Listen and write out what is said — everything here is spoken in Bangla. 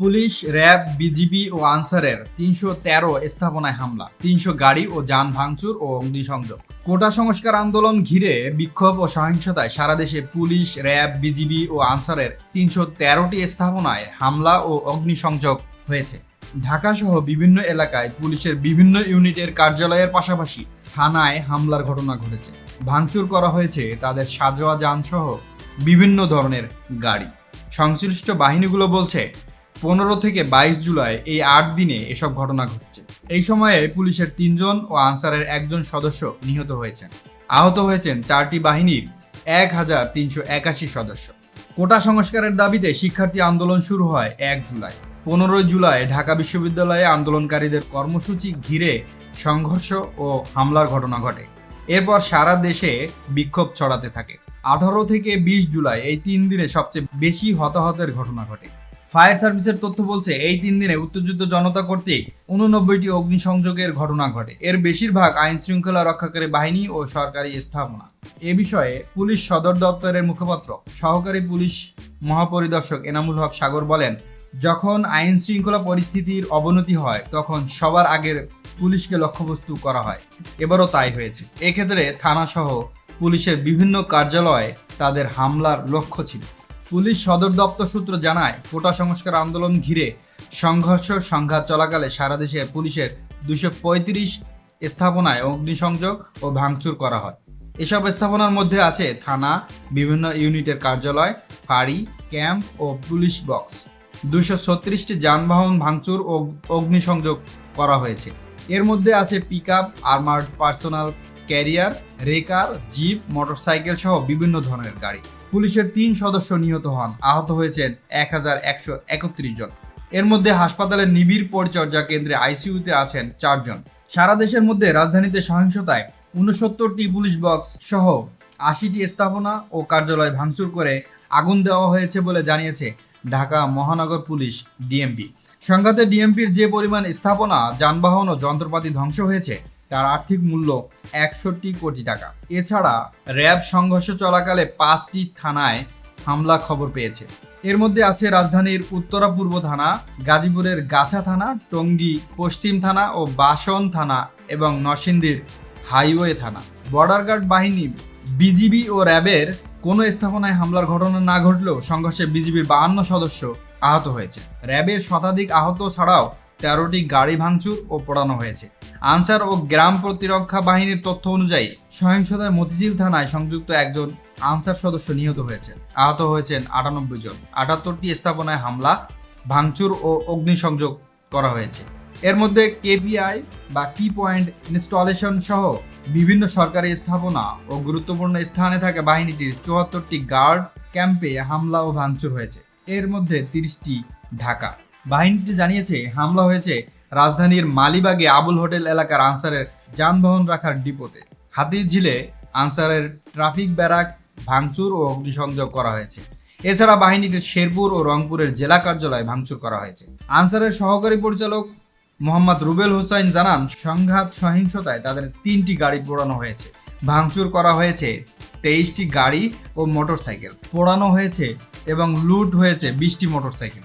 পুলিশ, র্যাব, বিজিবি ও আনসারের তিনশো তেরো স্থাপনায় হামলা, তিনশো গাড়ি ও যান ভাঙচুর ও অগ্নিসংযোগ। কোটা সংস্কার আন্দোলন ঘিরে বিক্ষোভ ও সহিংসতায় সারা দেশে পুলিশ, র্যাব, বিজিবি ও আনসারের তিনশো তেরোটি স্থাপনায় হামলা ও অগ্নিসংযোগ হয়েছে। ঢাকা সহ বিভিন্ন এলাকায় পুলিশের বিভিন্ন ইউনিটের কার্যালয়ের পাশাপাশি থানায় হামলার ঘটনা ঘটেছে। ভাঙচুর করা হয়েছে তাদের সাজোয়া যানসহ বিভিন্ন ধরনের গাড়ি। সংশ্লিষ্ট বাহিনীগুলো বলছে পনেরো থেকে বাইশ জুলাই এই আট দিনে এসব ঘটনা ঘটছে। এই সময়ে পুলিশের তিনজন ও আনসারের একজন সদস্য নিহত হয়েছেন। আহত হয়েছেন চারটি বাহিনীর এক হাজার তিনশো একাশি সদস্য। কোটা সংস্কারের দাবিতে শিক্ষার্থী আন্দোলন শুরু হয় এক জুলাই। পনেরোই জুলাই ঢাকা বিশ্ববিদ্যালয়ে আন্দোলনকারীদের কর্মসূচি ঘিরে সংঘর্ষ ও হামলার ঘটনা ঘটে। এরপর সারা দেশে বিক্ষোভ ছড়াতে থাকে। আঠারো থেকে বিশ জুলাই এই তিন দিনে সবচেয়ে বেশি হতাহতের ঘটনা ঘটে। ফায়ার সার্ভিসের তথ্য বলছে, এই তিন দিনে উত্তেজিত জনতা কর্তৃক উননব্বইটি অগ্নিসংযোগের ঘটনা ঘটে। এর বেশিরভাগ আইন শৃঙ্খলা রক্ষাকারী বাহিনী ও সরকারি স্থাপনা। এ বিষয়ে পুলিশ সদর দপ্তরের মুখপাত্র, সহকারী পুলিশ মহাপরিদর্শক এনামুল হক সাগর বলেন, যখন আইন শৃঙ্খলা পরিস্থিতির অবনতি হয়, তখন সবার আগের পুলিশকে লক্ষ্যবস্তু করা হয়। এবারও তাই হয়েছে। এক্ষেত্রে থানাসহ পুলিশের বিভিন্ন কার্যালয়ে তাদের হামলার লক্ষ্য ছিল। পুলিশ সদর দপ্তর সূত্র জানায়, কোটা সংস্কার আন্দোলন ঘিরে সংঘর্ষ সংঘাত চলাকালে সারা দেশে পুলিশের দুশো পঁয়ত্রিশ স্থাপনায় অগ্নিসংযোগ ও ভাঙচুর করা হয়। এসব স্থাপনার মধ্যে আছে থানা, বিভিন্ন ইউনিটের কার্যালয়, ফাঁড়ি, ক্যাম্প ও পুলিশ বক্স। দুশো ছত্রিশটি যানবাহন ভাঙচুর ও অগ্নিসংযোগ করা হয়েছে। এর মধ্যে আছে pick up armoured personnel carrier, wrecker, jeep, motorcycle সহ বিভিন্ন ধরনের গাড়ি। পুলিশের তিন সদস্য নিহত হন। আহত হয়েছেন এক হাজার একশো একত্রিশ জন। এর মধ্যে হাসপাতালের নিবিড় পরিচর্যা কেন্দ্রে আইসিইউতে আছেন চারজন সারা দেশের মধ্যে রাজধানীতে সহিংসতায় উনসত্তরটি পুলিশ বক্স সহ আশিটি স্থাপনা ও কার্যালয় ভাঙচুর করে আগুন দেওয়া হয়েছে বলে জানিয়েছে ঢাকা মহানগর পুলিশ ডিএমপি। সংঘাতে ডিএমপির যে পরিমাণ স্থাপনা, যানবাহন ও যন্ত্রপাতি ধ্বংস হয়েছে তার আর্থিক মূল্য একষট্টি কোটি টাকা। এছাড়া র্যাব সংঘর্ষ চলাকালে পাঁচটি থানায় হামলা খবর পেয়েছে। এর মধ্যে আছে রাজধানীর উত্তরা পূর্ব থানা, গাজীপুরের গাছা থানা, টঙ্গী পশ্চিম থানা ও বাসন থানা এবং নরসিংদীর হাইওয়ে থানা। বর্ডার গার্ড বাহিনী বিজিবি ও র্যাবের কোনো স্থাপনায় হামলার ঘটনা না ঘটলেও সংঘর্ষে বিজিবির বাহান্ন সদস্য আহত হয়েছে। র্যাবের শতাধিক আহত ছাড়াও তেরোটি গাড়ি ভাঙচুর ও পোড়ানো হয়েছে। আনসার ও গ্রাম প্রতিরক্ষা বাহিনীর তথ্য অনুযায়ী, সহিংসতায় মতিঝিল থানায় সংযুক্ত একজন আনসার সদস্য নিহত হয়েছেন। আহত হয়েছেন আটানব্বই জন। আটাত্তরটি স্থাপনায় হামলা, ভাঙচুর ও অগ্নিসংযোগ করা হয়েছে। এর মধ্যে কেপিআই বা কি পয়েন্ট ইনস্টলেশন সহ বিভিন্ন সরকারি স্থাপনা ও গুরুত্বপূর্ণ স্থানে থাকা বাহিনীটির চুয়াত্তরটি গার্ড ক্যাম্পে হামলা ও ভাঙচুর হয়েছে। এর মধ্যে তিরিশটি ঢাকা। বাহিনীটি জানিয়েছে, হামলা হয়েছে রাজধানীর মালিবাগে আবুল হোটেল এলাকার আনসারের যানবাহন রাখার ডিপোতে। হাতির ঝিলে আনসারের ট্রাফিক ব্যারাক ভাঙচুর ও অগ্নিসংযোগ করা হয়েছে। এছাড়া বাহিনীটির শেরপুর ও রংপুরের জেলা কার্যালয় ভাঙচুর করা হয়েছে। আনসারের সহকারী পরিচালক মোহাম্মদ রুবেল হোসাইন জানান, সংঘাত সহিংসতায় তাদের তিনটি গাড়ি পোড়ানো হয়েছে। ভাঙচুর করা হয়েছে তেইশটি গাড়ি ও মোটরসাইকেল। পোড়ানো হয়েছে এবং লুট হয়েছে বিশটি মোটরসাইকেল।